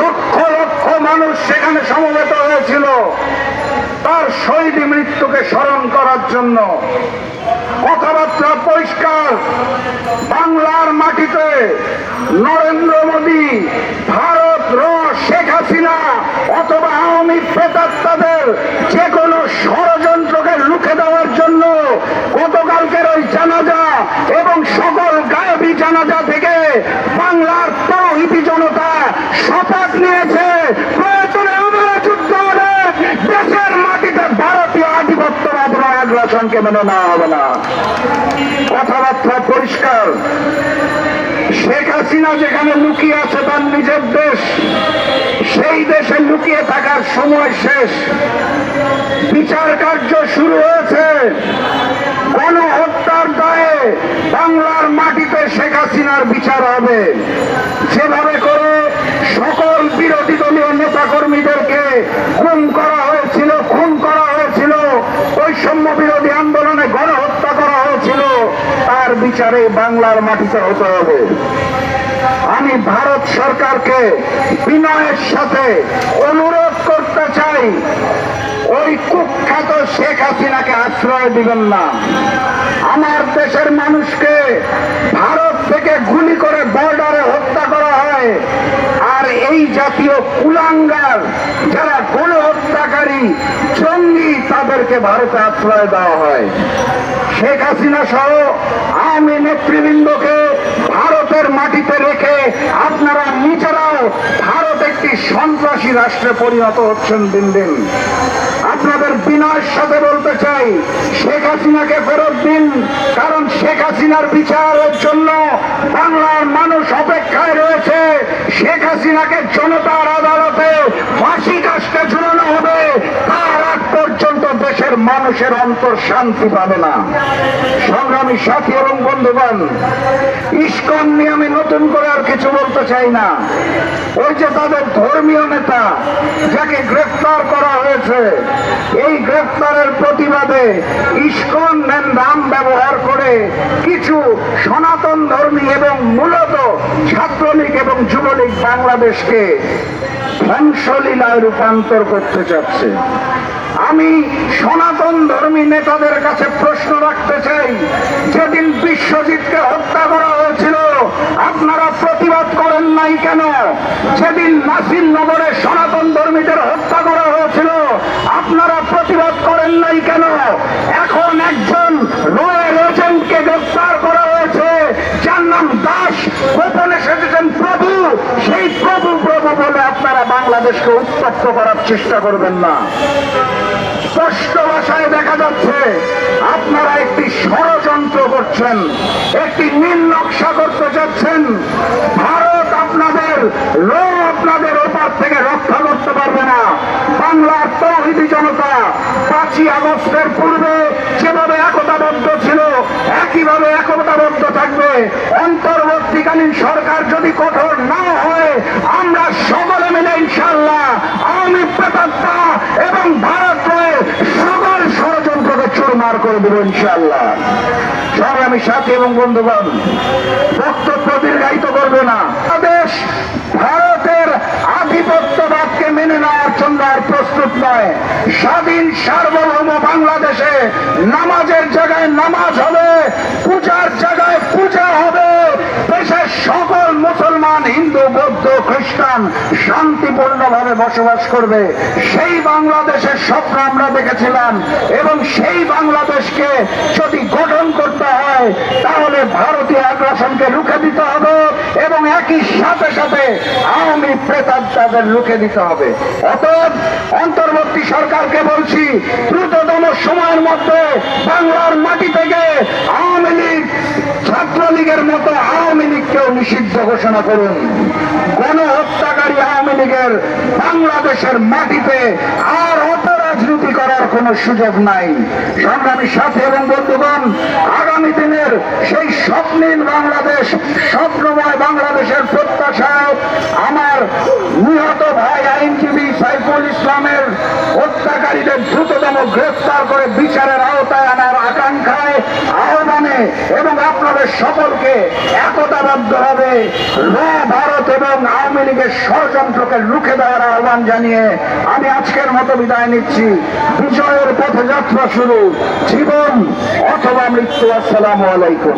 লক্ষ লক্ষ মানুষ সেখানে সমবেত হয়েছিল। তার শহীদ মৃত্যুকে স্মরণ করার জন্য। কথাবার্তা পরিষ্কার। বাংলার মাটিতে নরেন্দ্র মোদী, ভারত র শেখ হাসিনা অথবা আওয়ামী প্রেতাত্মাদের যে কোনো ষড়যন্ত্রকে রুখে দেওয়ার জন্য গতকালকের ওই জানাজা এবং সকল গায়বী জানাজা থেকে বাংলার তহিতি জনতা শপথ নিয়েছে প্রয়োজনে আমরা যুদ্ধ হলে দেশের মাটিতে ভারতীয় আধিপত্যবাদ আগ্রাসনকে মেনে নেওয়া হবে না। কথাবার্তা পরিষ্কার। শেখ হাসিনা যেখানে লুকিয়ে আছে তার নিজের দেশ, সেই দেশে লুকিয়ে থাকার সময় শেষ। বিচার কার্য শুরু হয়েছে। গণহত্যার দায়ে বাংলার মাটিতে শেখ হাসিনার বিচার হবে। যেভাবে করে সকল বিরোধী দলীয় নেতা কর্মীদেরকে খুন করা হয়েছিল খুন করা হয়েছিল বৈষম্য বিরোধী আন্দোলনে গণহত্যা করা হয়েছিল, তার বিচারে বাংলার মাটিতে হতে হবে। আমি ভারত সরকারকে বিনয়ের সাথে অনুরোধ করতে চাই, ওই কুখ্যাত শেখ হাসিনাকে আশ্রয় দিবেন না। আমার দেশের মানুষকে ভারত থেকে গুলি করে বর্ডারে হত্যা করা হয়, আর এই জাতীয় কুলাঙ্গার যারা গণহত্যাকারী জঙ্গি তাদেরকে ভারতে আশ্রয় দেওয়া হয়। শেখ হাসিনা সহ আওয়ামী নেতৃবৃন্দকে ভারতের মাটিতে রেখে আপনারা নিজেরাও ভারত একটি সন্ত্রাসী রাষ্ট্রে পরিণত হচ্ছেন দিন দিন। আপনাদের বিনয়ের সাথে বলতে চাই, শেখ হাসিনাকে ফেরত দিন, কারণ শেখ হাসিনার বিচারের জন্য বাংলার মানুষ অপেক্ষায় রয়েছে। শেখ হাসিনাকে জনতার মানুষের অন্তর শান্তি পাবে না। সংগ্রামী সাথী এবং বন্ধুগণ, ইস্কন নিয়ে আমি নতুন করে আর কিছু বলতে চাই না। ওই যে তাদের ধর্মীয় নেতা যাকে গ্রেফতার করা হয়েছে, এই গ্রেফতারের প্রতিবাদে ইস্কন নাম ব্যবহার করে কিছু সনাতন ধর্মী এবং মূলত ছাত্রলীগ এবং যুবলীগ বাংলাদেশকে ধ্বংসলীলায় রূপান্তর করতে চাচ্ছে। আমি সনাতন ধর্মী নেতাদের কাছে প্রশ্ন রাখতে চাই। যেদিন বিশ্বজিৎকে হত্যা করা হয়েছিল, আপনারা প্রতিবাদ করেন নাই কেন? যেদিন নাসির নগরে সনাতন ধর্মীদের হত্যা করা হয়েছিল, আপনারা প্রতিবাদ করেন নাই কেন? এখন একজন রয়্যাল এজেন্টকে গ্রেফতার করা হয়েছে, যার নাম দাস, গোপনে সেজেছেন সেই প্রভু প্রভু বলে আপনারা বাংলাদেশকে উত্তপ্ত করার চেষ্টা করবেন না। স্পষ্ট ভাষায় দেখা যাচ্ছে, আপনারা একটি ষড়যন্ত্র করছেন, একটি নীল নকশা করতে চাচ্ছেন ভারত আপনাদের লো আপনাদের ওপার থেকে রক্ষা করতে পারবে না। বাংলার তৌহিদি জনতা পাঁচই আগস্টের পূর্বে যেভাবে একতাবদ্ধ ছিল, একইভাবে একতাবদ্ধ থাকবে। অন্তর্বর্তীকালীন সরকার যদি কঠোর সকলে মিলে ইনশাল্লাহ আওয়ামী প্রেতাত্মা এবং ভারত সকল ষড়যন্ত্রকে চুরমার করে দেবো ইনশাল্লাহ সংগ্রামী সাথী এবং বন্ধুগণ, বক্তব্য দীর্ঘায়িত করবে না। দেশ ভারতের আধিপত্যবাদকে মেনে নেওয়ার জন্য আর প্রস্তুত নয়। স্বাধীন সার্বভৌম বাংলাদেশে নামাজের জায়গায় নামাজ হবে পূজার জায়গায় পূজা হবে দেশের সকল মুসলমান হিন্দু বৌদ্ধ খ্রিস্টান শান্তিপূর্ণভাবে বসবাস করবে, সেই বাংলাদেশের স্বপ্ন আমরা দেখেছিলাম এবং সেই বাংলাদেশকে যদি গঠন করতে হয়, তাহলে ভারতীয় আগ্রাসনকে রুখে দিতে হবে এবং একই সাথে সাথে আওয়ামী প্রেতাত্মাদের রুখে দিতে হবে। অতএব অন্তর্বর্তী সরকারকে বলছি, দ্রুততম সময়ের মধ্যে বাংলার মাটি থেকে ছাত্রলীগের মতো আওয়ামী লীগকেও নিষিদ্ধ ঘোষণা করুন। গণহত্যাকারী আওয়ামী লীগের বাংলাদেশের মাটিতে আর অপরাজনীতি করার কোনো সুযোগ নাই। সংগ্রামী সাথী এবং বন্ধুগণ, আগামী দিনের সেই স্বপ্নীল বাংলাদেশ, স্বপ্নময় বাংলাদেশের প্রত্যাশায় আমার নিহত ভাই আইনজীবী সাইফুল ইসলামের হত্যাকারীদের দ্রুততম গ্রেফতার করে বিচারের আওতায় আনার আকাঙ্ক্ষায় আহ্বানে এবং আপনাদের আমাদের সকলকে একতাবদ্ধ হবে ভারত এবং আওয়ামী লীগের ষড়যন্ত্রকে রুখে দেওয়ার আহ্বান জানিয়ে আমি আজকের মতো বিদায় নিচ্ছি। বিজয়ের পথযাত্রা শুরু। জীবন অথবা মৃত্যু, আসসালামু আলাইকুম।